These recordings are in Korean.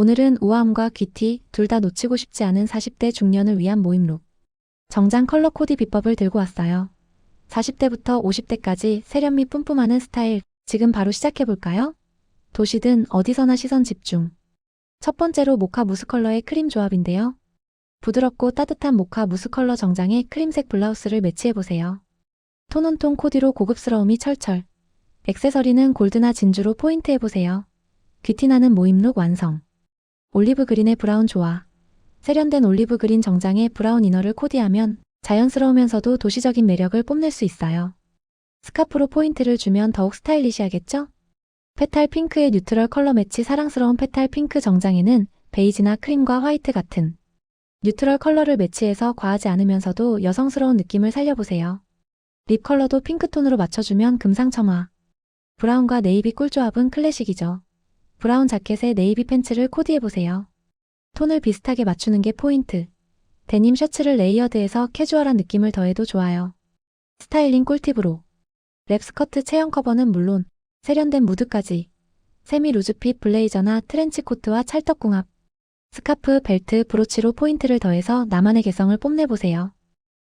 오늘은 우아함과 귀티 둘 다 놓치고 싶지 않은 40대 중년을 위한 모임룩. 정장 컬러 코디 비법을 들고 왔어요. 40대부터 50대까지 세련미 뿜뿜하는 스타일 지금 바로 시작해볼까요? 도시든 어디서나 시선 집중. 첫 번째로 모카 무스 컬러의 크림 조합인데요. 부드럽고 따뜻한 모카 무스 컬러 정장에 크림색 블라우스를 매치해보세요. 톤온톤 코디로 고급스러움이 철철. 액세서리는 골드나 진주로 포인트해보세요. 귀티나는 모임룩 완성. 올리브 그린의 브라운 조화. 세련된 올리브 그린 정장에 브라운 이너를 코디하면 자연스러우면서도 도시적인 매력을 뽐낼 수 있어요. 스카프로 포인트를 주면 더욱 스타일리시하겠죠? 페탈 핑크의 뉴트럴 컬러 매치 사랑스러운 페탈 핑크 정장에는 베이지나 크림과 화이트 같은 뉴트럴 컬러를 매치해서 과하지 않으면서도 여성스러운 느낌을 살려보세요. 립 컬러도 핑크톤으로 맞춰주면 금상첨화. 브라운과 네이비 꿀조합은 클래식이죠. 브라운 자켓에 네이비 팬츠를 코디해보세요. 톤을 비슷하게 맞추는 게 포인트. 데님 셔츠를 레이어드해서 캐주얼한 느낌을 더해도 좋아요. 스타일링 꿀팁으로. 랩 스커트 체형 커버는 물론 세련된 무드까지. 세미 루즈핏 블레이저나 트렌치 코트와 찰떡궁합. 스카프, 벨트, 브로치로 포인트를 더해서 나만의 개성을 뽐내보세요.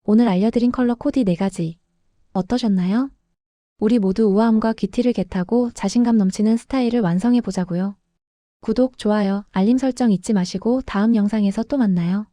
오늘 알려드린 컬러 코디 4가지. 어떠셨나요? 우리 모두 우아함과 귀티를 겟하고 자신감 넘치는 스타일을 완성해 보자고요. 구독, 좋아요, 알림 설정 잊지 마시고 다음 영상에서 또 만나요.